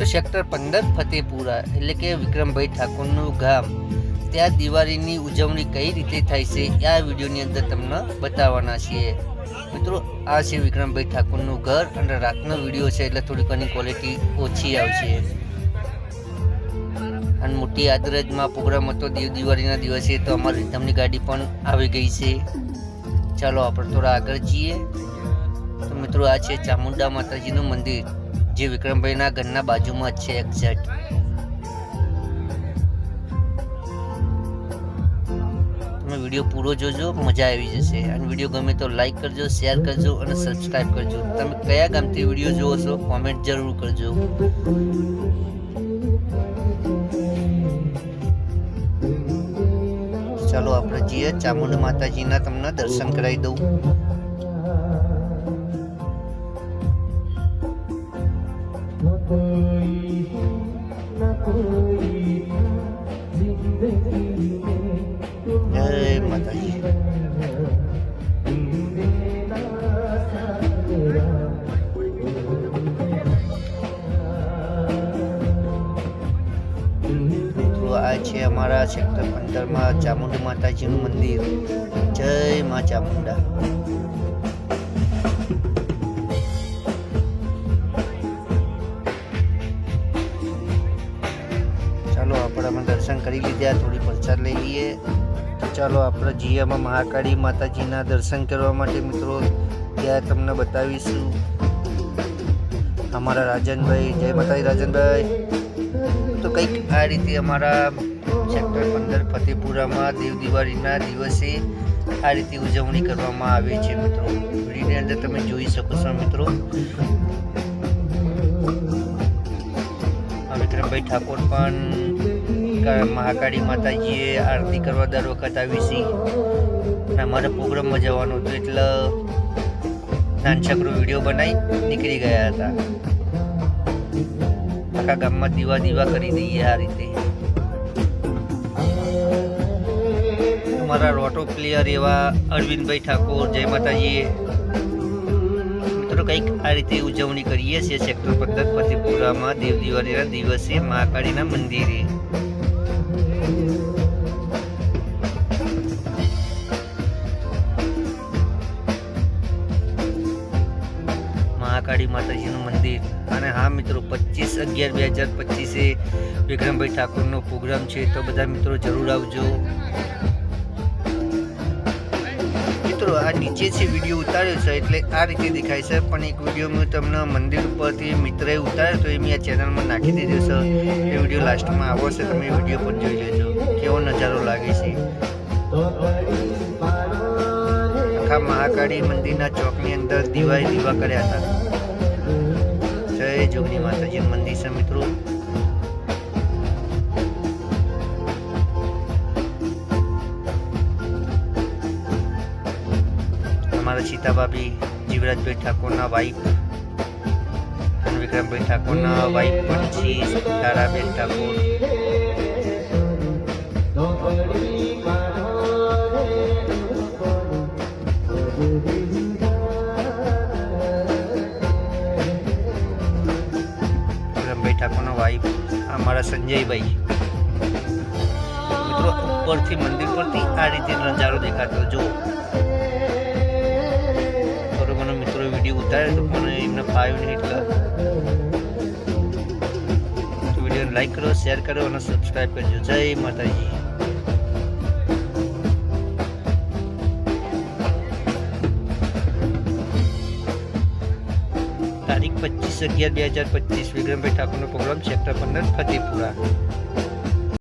તો સેક્ટર પંદર ફતેપુરા એટલે કે વિક્રમભાઈ ઠાકોરનું ગામ. ત્યાં દિવાળીની ઉજવણી કઈ રીતે થાય છે એ આ વિડીયોની અંદર તમને બતાવવાના છીએ. મિત્રો, આ છે વિક્રમભાઈ ઠાકોરનું ઘર અને રાતનો વીડિયો છે એટલે થોડી ઘણી ક્વોલિટી ઓછી આવશે. અને મોટી આદરજમાં પ્રોગ્રામ હતો દેવ, દિવાળીના દિવસે તો અમારી તમની ગાડી પણ આવી ગઈ છે. ચાલો આપણે થોડા આગળ જઈએ. તો મિત્રો, આ છે ચામુંડા માતાજીનું મંદિર. જે વિક્રમભાઈના ઘરના બાજુમાં જ છે એક્ઝેક્ટ તમે વીડિયો પૂરો જોજો, મજા આવી જશે. અને વીડિયો ગમે તો લાઈક કરજો શેર કરજો અને સબસ્ક્રાઈબ કરજો. તમે કયા ગામથી વીડિયો જોવો છો કોમેન્ટ જરૂર કરજો. ચાલો, આપણે જઈએ ચામુંડ માતાજીના તમને દર્શન કરાવી દઉં. છે અમારા સેક્ટર પંદરમાં ચામુંડા માતાજીનું મંદિર. જય મા ચામુંડા. ચાલો આપણે અમે દર્શન કરી લીધા, થોડી પ્રસાદ લઈ લઈએ. ચાલો આપણે જીયામાં મહાકાળી માતાજીના દર્શન કરવા માટે મિત્રો, ત્યાં તમને બતાવીશું. અમારા રાજનભાઈ, જય માતાજી રાજનભાઈ. તો કંઈક આ રીતે અમારા સેક્ટર પંદર ફતેપુરામાં દેવ દિવાળીના દિવસે આ રીતે ઉજવણી કરવામાં આવે છે, મિત્રો. વિડીયોની અંદર તમે જોઈ શકો છો, મિત્રો. વિક્રમભાઈ ઠાકોર પણ મહાકાળી માતાજીએ આરતી કરવા દર વખત આવી છે. અને અમારે પ્રોગ્રામમાં જવાનું હતું એટલે નાનછકરો વીડિયો બનાવી નીકળી ગયા હતા. આખા ગામમાં દીવા દીવા કરી દઈએ આ રીતે. અમારા રોટો પ્લેયર એવા અરવિંદભાઈ ઠાકોર, જય માતાજીએ મિત્રો, કંઈક આ રીતે ઉજવણી કરીએ છીએ સેક્ટર પંદર ફતેપુરામાં દેવ દિવાળીના દિવસે મહાકાળીના મંદિરે. મહાકાળી માતાજીનું મંદિર. અને હા મિત્રો, પચીસ અગિયાર, બે હજાર પચીસે વિક્રમભાઈ ઠાકોરનો પ્રોગ્રામ છે, તો બધા મિત્રો જરૂર આવજો. મિત્રો, આ નીચે છે વીડિયો ઉતાર્યો છે, એટલે આ રીતે દેખાય છે. પણ એક વીડિયો મેં તમને મંદિર ઉપરથી મિત્રએ ઉતાર્યો તો એ મેં આ ચેનલમાં નાખી દીધો છે. એ વીડિયો લાસ્ટમાં આવો છે, તમે વીડિયો પણ જોઈ લેજો. કેવો નજારો લાગે છે. આખા મહાકાળી મંદિરના ચોકની અંદર દીવાએ દીવા કર્યા હતા. જય જોગની માતાજી, મંદિર છે મિત્રો. અમારા સીતાભાભી જીવરાજભાઈ ઠાકોરના વાઈફ અને વિક્રમભાઈ ઠાકોરના વાઈફ પણ છે તારાબેન ઠાકોર. વિક્રમભાઈ વાઈફ અમારા સંજયભાઈ. મિત્રો, ઉપરથી, મંદિર પરથી આ રીતે નજારો દેખાતો. જો તો મને એમને ફાવ્યું નહીં એટલે તો વીડિયો લાઈક કરો શેર કરો અને સબસ્ક્રાઈબ કરજો. જય માતાજી. તારીખ પચીસ અગિયાર બે હજાર પચીસ, વિક્રમભાઈ ઠાકોરનો પ્રોગ્રામ સેક્ટર પંદર, ફતેપુરા.